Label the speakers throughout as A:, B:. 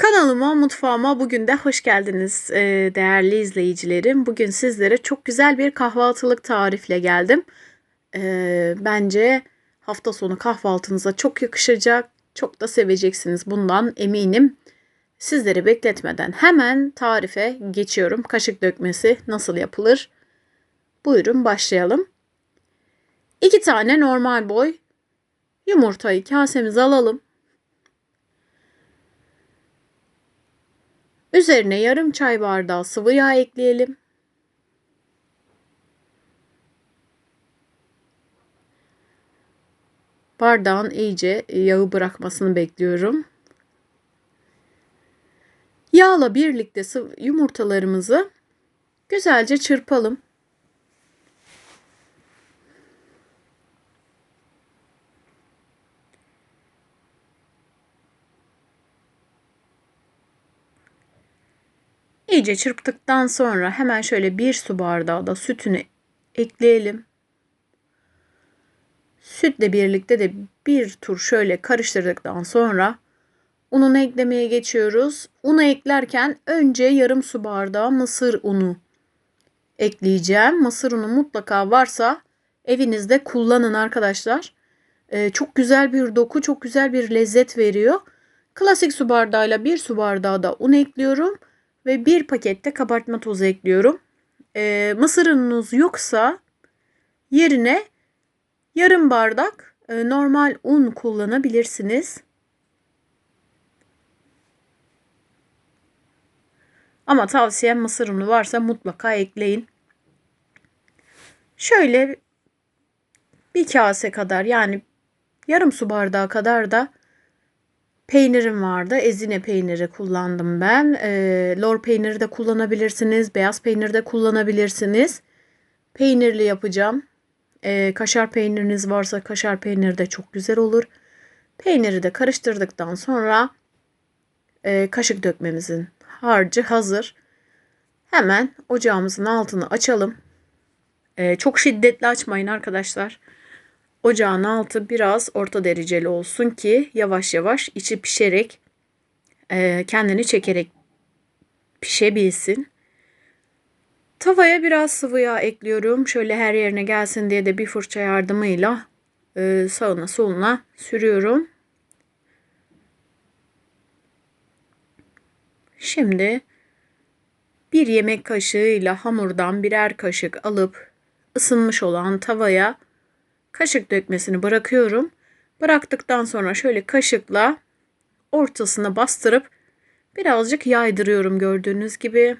A: Kanalıma, mutfağıma bugün de hoş geldiniz ee, değerli izleyicilerim. Bugün sizlere çok güzel bir kahvaltılık tarifle geldim. Ee, bence hafta sonu kahvaltınıza çok yakışacak, çok da seveceksiniz bundan eminim. Sizleri bekletmeden hemen tarife geçiyorum. Kaşık dökmesi nasıl yapılır? Buyurun başlayalım. İki tane normal boy yumurtayı kasemize alalım. Üzerine yarım çay bardağı sıvı yağ ekleyelim. Bardağın iyice yağı bırakmasını bekliyorum. Yağla birlikte yumurtalarımızı güzelce çırpalım. İyice çırptıktan sonra hemen şöyle bir su bardağı da sütünü ekleyelim. Sütle birlikte de bir tur şöyle karıştırdıktan sonra ununu eklemeye geçiyoruz. Unu eklerken önce yarım su bardağı mısır unu ekleyeceğim. Mısır unu mutlaka varsa evinizde kullanın arkadaşlar. Ee, çok güzel bir doku, çok güzel bir lezzet veriyor. Klasik su bardağıyla bir su bardağı da un ekliyorum ve bir pakette kabartma tozu ekliyorum. E, mısır ununuz yoksa yerine yarım bardak e, normal un kullanabilirsiniz. Ama tavsiyem mısır unu varsa mutlaka ekleyin. Şöyle bir kase kadar yani yarım su bardağı kadar da Peynirim vardı. Ezine peyniri kullandım ben. E, lor peyniri de kullanabilirsiniz. Beyaz peynir de kullanabilirsiniz. Peynirli yapacağım. E, kaşar peyniriniz varsa kaşar peyniri de çok güzel olur. Peyniri de karıştırdıktan sonra e, kaşık dökmemizin harcı hazır. Hemen ocağımızın altını açalım. E, çok şiddetli açmayın arkadaşlar. Ocağın altı biraz orta dereceli olsun ki yavaş yavaş içi pişerek e, kendini çekerek pişebilsin. Tavaya biraz sıvı yağ ekliyorum. Şöyle her yerine gelsin diye de bir fırça yardımıyla e, sağına soluna sürüyorum. Şimdi bir yemek kaşığıyla hamurdan birer kaşık alıp ısınmış olan tavaya kaşık dökmesini bırakıyorum. Bıraktıktan sonra şöyle kaşıkla ortasına bastırıp birazcık yaydırıyorum gördüğünüz gibi.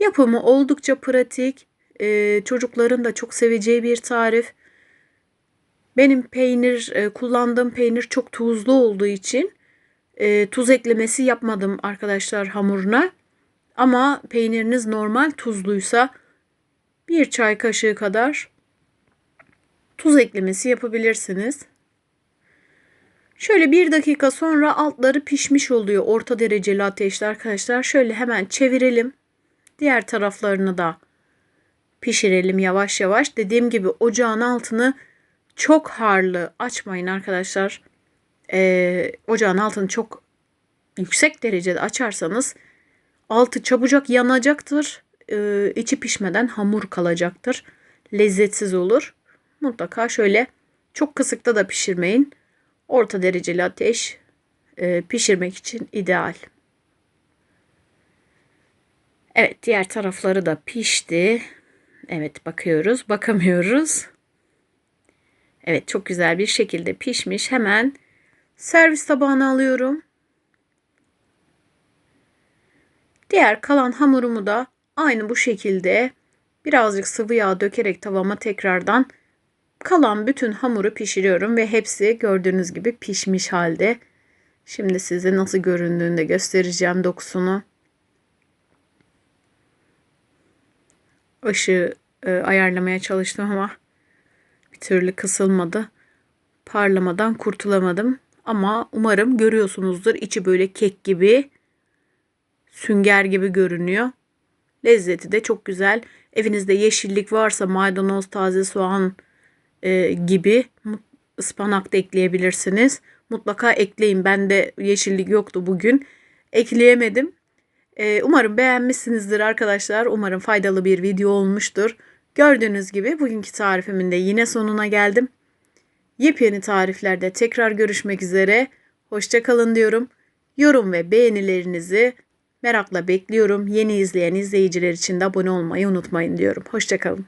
A: Yapımı oldukça pratik. Ee, çocukların da çok seveceği bir tarif. Benim peynir, e, kullandığım peynir çok tuzlu olduğu için e, tuz eklemesi yapmadım arkadaşlar hamuruna. Ama peyniriniz normal tuzluysa bir çay kaşığı kadar tuz eklemesi yapabilirsiniz. Şöyle bir dakika sonra altları pişmiş oluyor orta dereceli ateşte arkadaşlar. Şöyle hemen çevirelim. Diğer taraflarını da pişirelim yavaş yavaş. Dediğim gibi ocağın altını çok harlı açmayın arkadaşlar. Ee, ocağın altını çok yüksek derecede açarsanız altı çabucak yanacaktır e, içi pişmeden hamur kalacaktır. Lezzetsiz olur. Mutlaka şöyle çok kısıkta da pişirmeyin. Orta dereceli ateş e, pişirmek için ideal. Evet diğer tarafları da pişti. Evet bakıyoruz bakamıyoruz. Evet çok güzel bir şekilde pişmiş. Hemen servis tabağına alıyorum. Diğer kalan hamurumu da Aynı bu şekilde birazcık sıvı yağ dökerek tavama tekrardan kalan bütün hamuru pişiriyorum ve hepsi gördüğünüz gibi pişmiş halde. Şimdi size nasıl göründüğünü de göstereceğim dokusunu. Işığı e, ayarlamaya çalıştım ama bir türlü kısılmadı. Parlamadan kurtulamadım. Ama umarım görüyorsunuzdur. içi böyle kek gibi, sünger gibi görünüyor. Lezzeti de çok güzel. Evinizde yeşillik varsa maydanoz, taze soğan e, gibi ıspanak da ekleyebilirsiniz. Mutlaka ekleyin. Bende yeşillik yoktu bugün. Ekleyemedim. Ee, umarım beğenmişsinizdir arkadaşlar. Umarım faydalı bir video olmuştur. Gördüğünüz gibi bugünkü tarifimin de yine sonuna geldim. Yepyeni tariflerde tekrar görüşmek üzere. Hoşçakalın diyorum. Yorum ve beğenilerinizi merakla bekliyorum. Yeni izleyen izleyiciler için de abone olmayı unutmayın diyorum. Hoşçakalın.